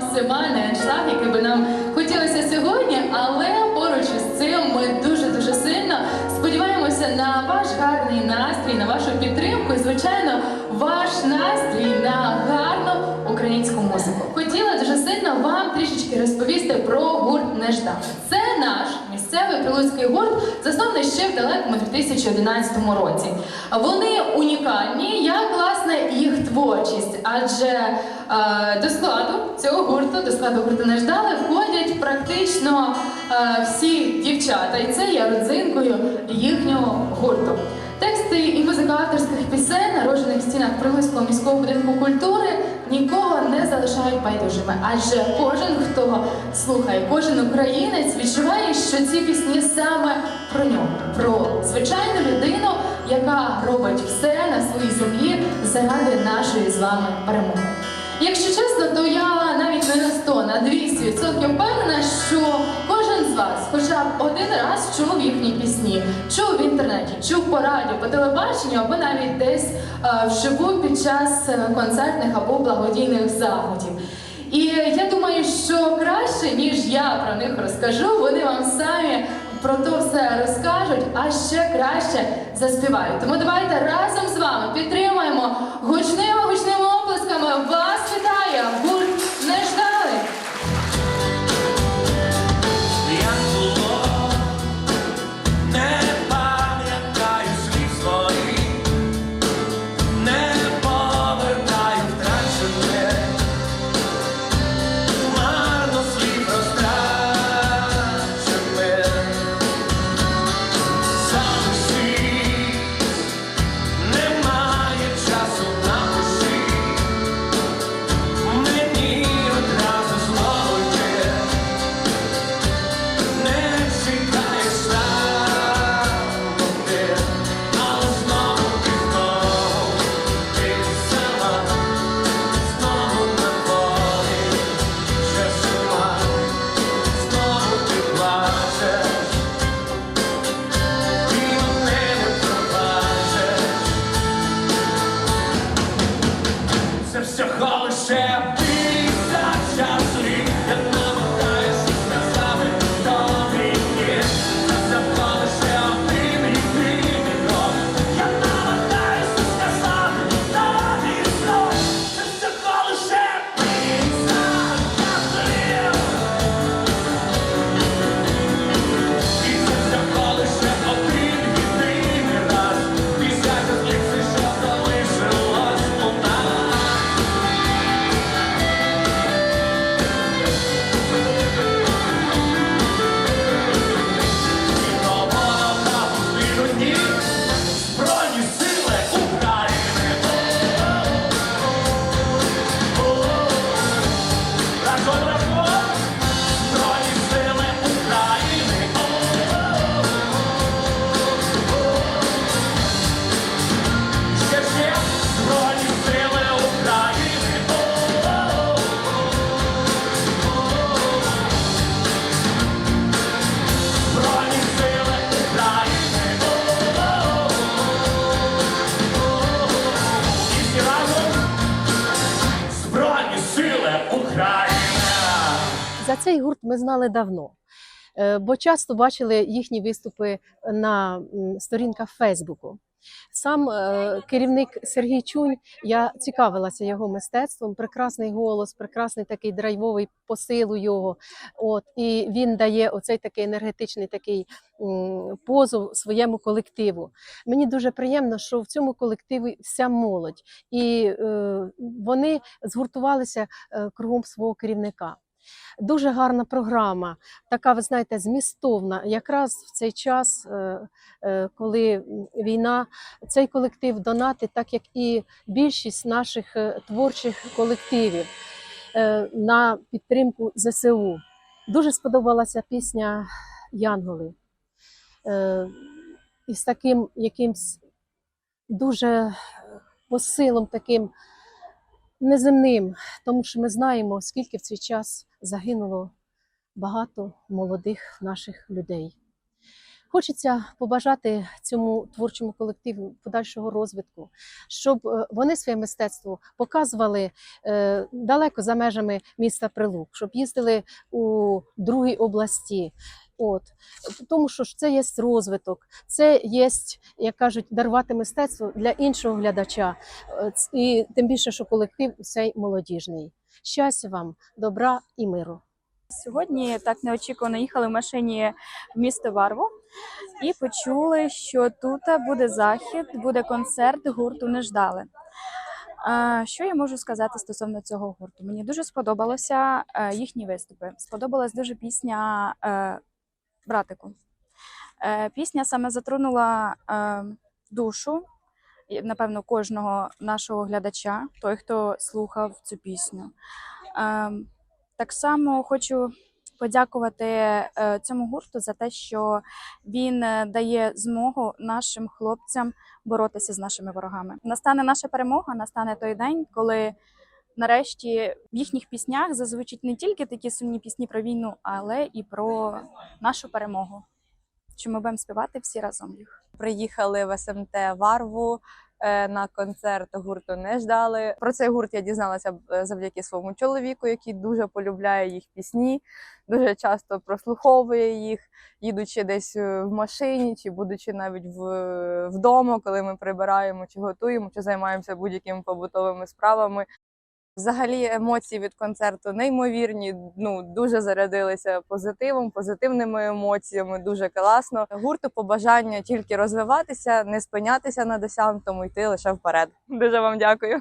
максимальний аншлаг, який би нам хотілося сьогодні, але поруч із цим ми дуже-дуже сильно сподіваємося на ваш гарний настрій, на вашу підтримку і, звичайно, ваш настрій на гарний. Трішечки розповісти про гурт Неждан. Це наш місцевий прилуцький гурт, заснований ще в далекому 2011 році. Вони унікальні, як власне їх творчість, адже е, до складу цього гурту, до складу гурту Неждали, входять практично е, всі дівчата, і це є родзинкою їхнього гурту. Тексти і музика авторських пісень, народжених в стінах Прилуцького міського будинку культури, нікого не залишають байдужими. Адже кожен, хто слухає, кожен українець відчуває, що ці пісні саме про нього, про звичайну людину, яка робить все на своїй землі заради нашої з вами перемоги. Якщо чесно, то я навіть не на 100, на 200% впевнена, що кожен з вас хоча б один раз чув їхні пісні, чув в інтернеті, чув по радіо, по телебаченню або навіть десь е, вживу під час е, концертних або благодійних заходів. І я думаю, що краще, ніж я про них розкажу, вони вам самі про то все розкажуть, а ще краще заспівають. Тому давайте разом з вами підтримаємо гучними гучними оплесками. Вас вітає Сили За цей гурт ми знали давно, бо часто бачили їхні виступи на сторінках Фейсбуку. Сам е, керівник Сергій Чунь, я цікавилася його мистецтвом. Прекрасний голос, прекрасний такий драйвовий посил у його. От і він дає оцей такий енергетичний такий позов своєму колективу. Мені дуже приємно, що в цьому колективі вся молодь, і е, вони згуртувалися е, кругом свого керівника. Дуже гарна програма, така, ви знаєте, змістовна. Якраз в цей час, е, е, коли війна, цей колектив донатить, так як і більшість наших е, творчих колективів на підтримку ЗСУ. Дуже сподобалася пісня Янголи. Е, І з таким якимсь дуже посилом таким неземним, тому що ми знаємо, скільки в цей час загинуло багато молодих наших людей. Хочеться побажати цьому творчому колективу подальшого розвитку, щоб е, вони своє мистецтво показували е, далеко за межами міста Прилук, щоб їздили у другій області. От тому, що ж це є розвиток, це є, як кажуть, дарувати мистецтво для іншого глядача, Е, і тим більше, що колектив цей молодіжний. Щастя вам, добра і миру. Сьогодні так неочікувано їхали в машині в місто Варву і почули, що тут буде захід, буде концерт гурту Не ждали. Що я можу сказати стосовно цього гурту? Мені дуже сподобалося е, їхні виступи. Сподобалась дуже пісня е, братику. Е, Пісня саме затронула е, душу, напевно, кожного нашого глядача, той, хто слухав цю пісню. Ем, так само хочу подякувати е, цьому гурту за те, що він е, дає змогу нашим хлопцям боротися з нашими ворогами. Настане наша перемога, настане той день, коли нарешті в їхніх піснях зазвучать не тільки такі сумні пісні про війну, але і про нашу перемогу. Що ми будемо співати всі разом їх. приїхали в СМТ Варву е, на концерт гурту не ждали. Про цей гурт я дізналася е, завдяки своєму чоловіку, який дуже полюбляє їх пісні, дуже часто прослуховує їх, їдучи десь е, в машині, чи будучи навіть в, вдома, коли ми прибираємо, чи готуємо, чи займаємося будь-якими побутовими справами. Взагалі емоції від концерту неймовірні. Ну дуже зарядилися позитивом, позитивними емоціями. Дуже класно. Гурту побажання тільки розвиватися, не спинятися на досягнутому, йти лише вперед. Дуже вам дякую.